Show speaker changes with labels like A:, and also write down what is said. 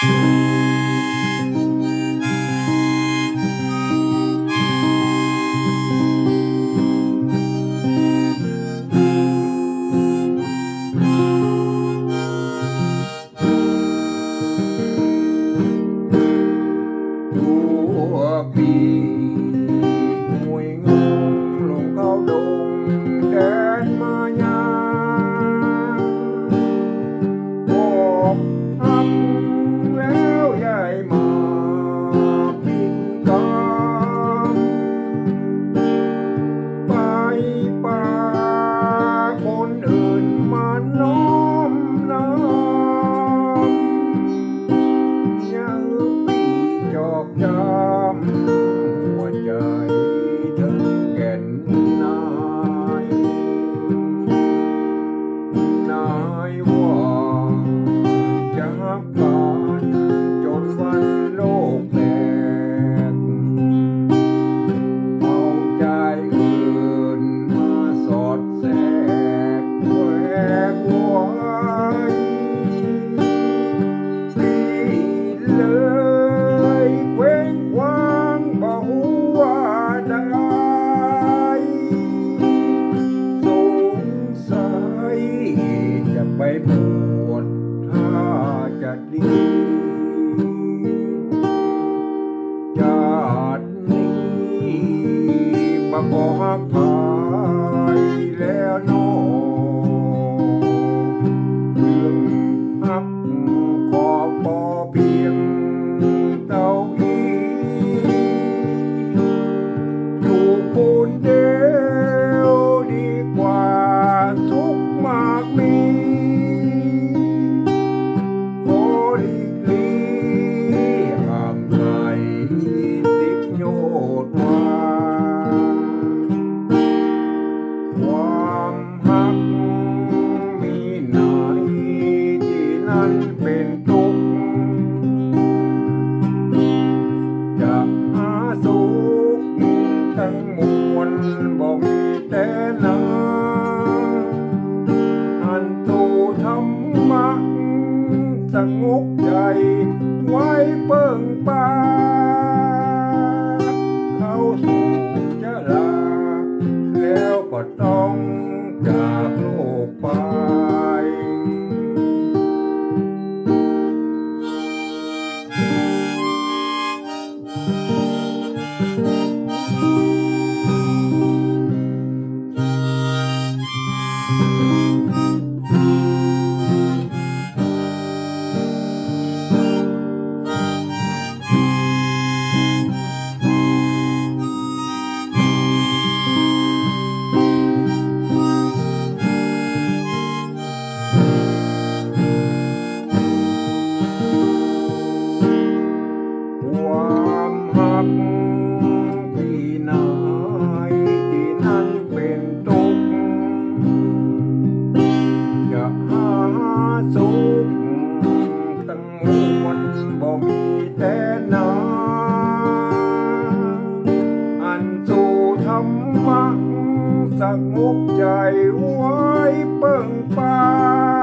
A: Música เลยเว้งควางบ่หัวใจสงสัยจะไปบวชถ้าจะดีจากนี้บ่บอกันเป็นทุกจะหาสุขทั้งมวลบ่มีแต่นาอันตูธรรมะสงกใจไว้เบิ่งปา มุมนบ่มีแต่นาอันสู่ธรรมะสงบใจไว้เปิงปา